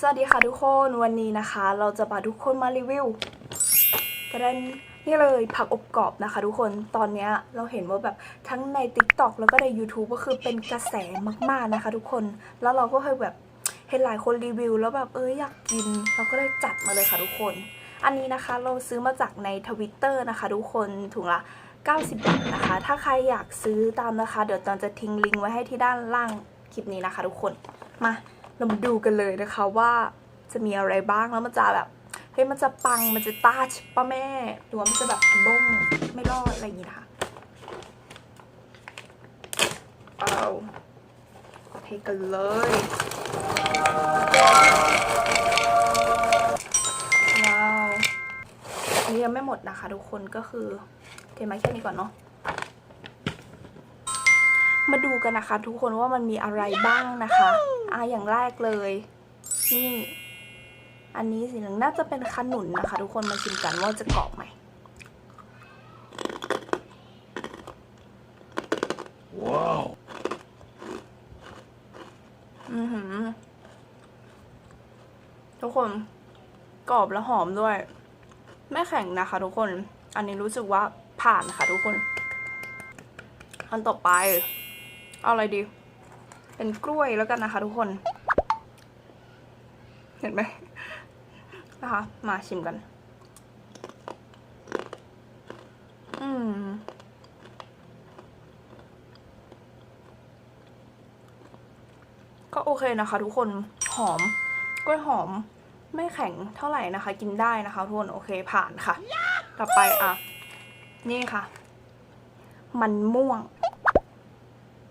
สวัสดีค่ะทุกคนวันนี้นะคะ เราจะพาทุกคนมารีวิวกระด็นนี่เลยผักอบกรอบนะคะ ทุกคนตอนนี้เราเห็นว่าแบบทั้งใน TikTok แล้วก็ใน YouTube ก็คือเป็นกระแสมากๆนะคะ ทุกคนแล้วเราก็เคยแบบเห็นหลายคนรีวิว แล้วแบบเอออยากกิน เราก็เลยจัดมาเลยค่ะทุกคน อันนี้นะคะเราซื้อมาจากในทวิตเตอร์นะคะทุกคนถุงละ90 บาทนะคะ ถ้าใครอยากซื้อตามนะคะ เดี๋ยวตอนจะทิ้งลิงก์ไว้ให้ที่ด้านล่างคลิปนี้นะคะ ทุกคนมา เรามาดูกันเลยนะคะว่าจะมีอะไรบ้างแล้วมันจะแบบเฮ้ยมันจะปังมันจะตาชิป้าแม่หรือว่ามันจะแบบบ้งไม่รอดอะไรอย่างงี้นะคะเอาเทกันเลยว้าวอันนี้ยังไม่หมดนะคะทุกคนก็คือเทมาแค่นี้ก่อนเนาะ มาดูกันนะคะ ทุกคนว่ามันมีอะไรบ้างนะคะอะอย่างแรกเลยนี่อันนี้สีเหลืองน่าจะเป็นขนุนนะคะ ทุกคนมาชิมกันว่าจะกรอบไหมว้าวอือหือทุกคนกรอบและหอมด้วย ไม่แข็งนะคะ ทุกคน อันนี้รู้สึกว่าผ่านค่ะทุกคน อันต่อไป เอาอะไรดี เป็นกล้วยแล้วกันนะคะทุกคน เห็นไหมนะคะ มาชิมกัน อืมก็โอเคนะคะ ทุกคนหอมกล้วยหอมไม่แข็งเท่าไหร่นะคะ กินได้นะคะทุกคนโอเคผ่านค่ะ ต่อไปอะ นี่ค่ะ มันม่วง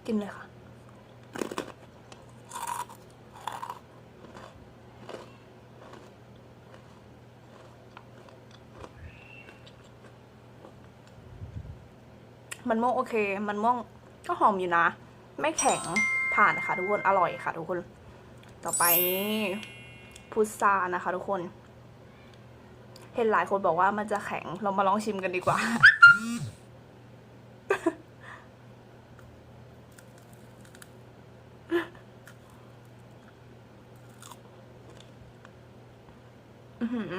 กินเลยค่ะ มันม่วงโอเค มันม่วงก็หอมอยู่นะ ไม่แข็งผ่านค่ะทุกคน อร่อยค่ะทุกคน ต่อไปนี่พุทรานะคะทุกคน เห็นหลายคนบอกว่ามันจะแข็ง เรามาลองชิมกันดีกว่า อือหือ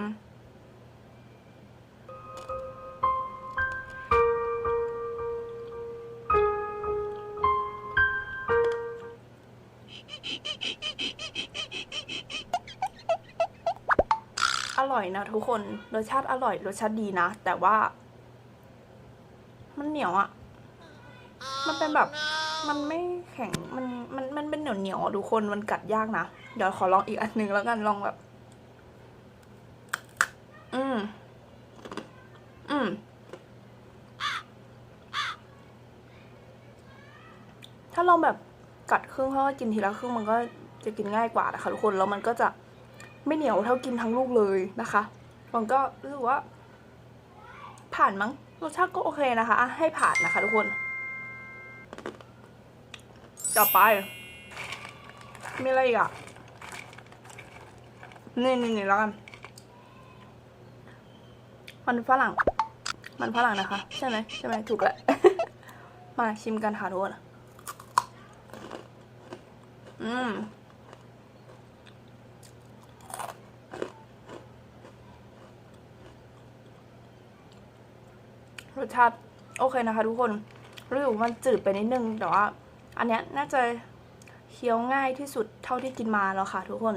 อร่อยนะทุกคน รสชาติอร่อย รสชาติดีนะ แต่ว่า มันเหนียวอะ่ะมันเป็นแบบ มันไม่แข็ง มัน มัน มันเป็นเหนียวเหนียวๆอะทุกคน มันกัดยากนะ เดี๋ยวขอลองอีกอันหนึ่งแล้วกัน ลองแบบ อืม อืม ถ้าลองแบบกัดครึ่งเพราะว่ากินทีละครึ่งมันก็จะกินง่ายกว่านะคะทุกคนแล้วมันก็จะไม่เหนียวเท่ากินทั้งลูกเลยนะคะมันก็รู้สึกว่า ผ่านมั้งรสชาติก็โอเคนะคะให้ผ่านนะคะทุกคน ต่อไปมีอะไรอีกอะนี่นี่นี่แล้วกันมันฝรั่ง มันฝรั่งนะคะ ใช่ไหมใช่ไหมถูกแหละมาชิมกันค่ะทุกคนอืมรสชาติโอเคนะคะ ทุกคนรู้สึกว่ามันจืดไปนิดนึงแต่ว่า อันเนี้ยน่าจะเคี้ยวง่ายที่สุดเท่าที่กินมาแล้วค่ะ ทุกคน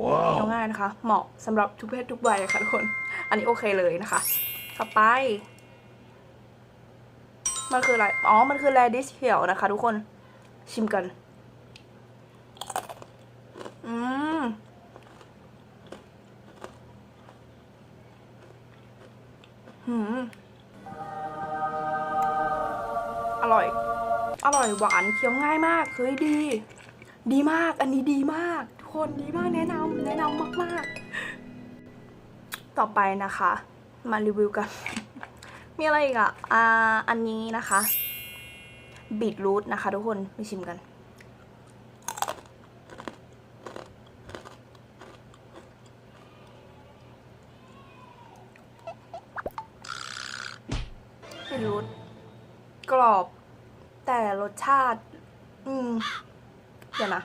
ว้าเคี้ยววง่ายนะคะ เหมาะสำหรับทุกเพศทุกวัยค่ะทุกคน อันนี้โอเคเลยนะคะ ต่อไป มันคืออะไร อ๋อ มันคือแรดิชเขียวนะคะทุกคน ชิมกัน อืม หืม อร่อย อร่อยหวานเคี้ยวง่ายมาก เฮ้ยดี ดีมาก อันนี้ดีมาก ทุกคนดีมากแนะนำแนะนำมาก ๆ ต่อไปนะคะ มารีวิวกัน มีอะไรอีกอะอ่าอันนี้นะคะบีทรูทนะคะ ทุกคนไปชิมกันบีทรูทกรอบ แต่รสชาติ อืม เดี๋ยวนะ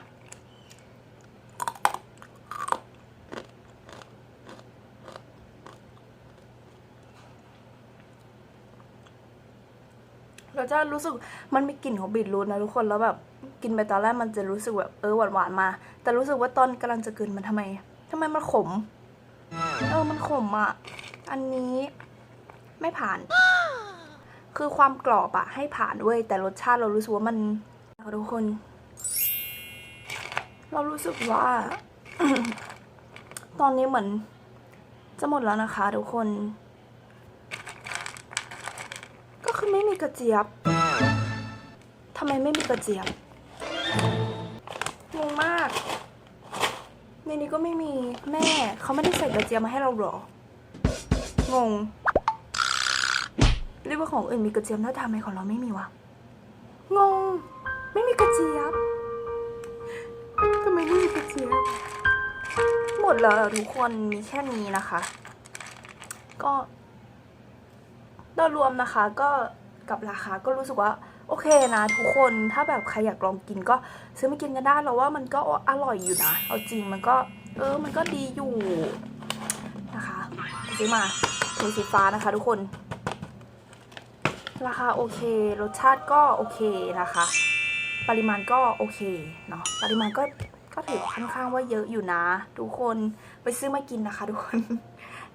เราจะรู้สึกมันมีกลิ่นของบีทรูทนะทุกคนแล้วแบบกินไปตอนแรกมันจะรู้สึกแบบเออหวานหวานๆมา แต่รู้สึกว่าตอนกำลังจะกลืนมันทำไมทำไมมันขม เออมันขมอะ อันนี้ไม่ผ่าน คือความกรอบอะให้ผ่านเว้ยแต่รสชาติเรารู้สึกว่ามันทุกคน เรารู้สึกว่า ตอนนี้เหมือนจะหมดแล้วนะคะทุกคน คือไม่มีกระเจี๊ยบทำไมไม่มีกระเจี๊ยบงงมาก ในนี้ก็ไม่มีแม่เขาไม่ได้ใส่กระเจี๊ยบมาให้เราหรอ งงเรียกว่าของอื่นมีกระเจี๊ยบแล้วทำไมของเราไม่มีวะ งง ไม่มีกระเจี๊ยบทำไมไม่มีกระเจี๊ยบหมดแล้วทุกคนมีแค่นี้นะคะ ก็ โดยรวมนะคะก็กับราคาก็รู้สึกว่าโอเคนะทุกคนถ้าแบบใครอยากลองกินก็ซื้อมากินกันได้แล้วว่ามันก็อร่อยอยู่นะ เอาจริงมันก็ เออมันก็ดีอยู่นะคะซื้อมาถุงสีฟ้านะคะ ทุกคน ราคาโอเค รสชาติก็โอเคนะคะ ปริมาณก็โอเคเนาะปริมาณก็ก็ถือค่อนข้างว่าเยอะอยู่นะ ทุกคนไปซื้อมากินนะคะ ทุกคน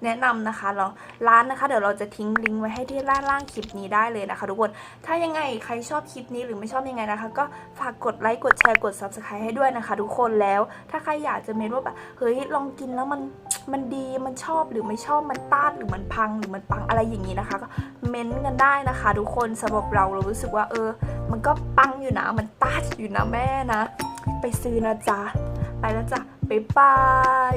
แนะนำนะคะเราร้านนะคะ เดี๋ยวเราจะทิ้งลิงก์ไว้ให้ที่ล่างล่างคลิปนี้ได้เลยนะคะ ทุกคน ถ้ายังไงใครชอบคลิปนี้หรือไม่ชอบยังไงนะคะ ก็ฝากกดไลค์กดแชร์กด subscribe ให้ด้วยนะคะ ทุกคนแล้ว ถ้าใครอยากจะเมนว่าแบบเฮ้ยลองกินแล้วมันมันดีมันชอบหรือไม่ชอบมันต้านหรือมันพังหรือมันปังอะไรอย่างนี้นะคะ ก็เม้นกันได้นะคะ ทุกคนสำหรับเราเรารู้สึกว่าเออ มันก็ปังอยู่นะมันต้านอยู่นะแม่นะ ไปซื้อนะจ๊ะไปแล้วจ้ะบ๊ายบาย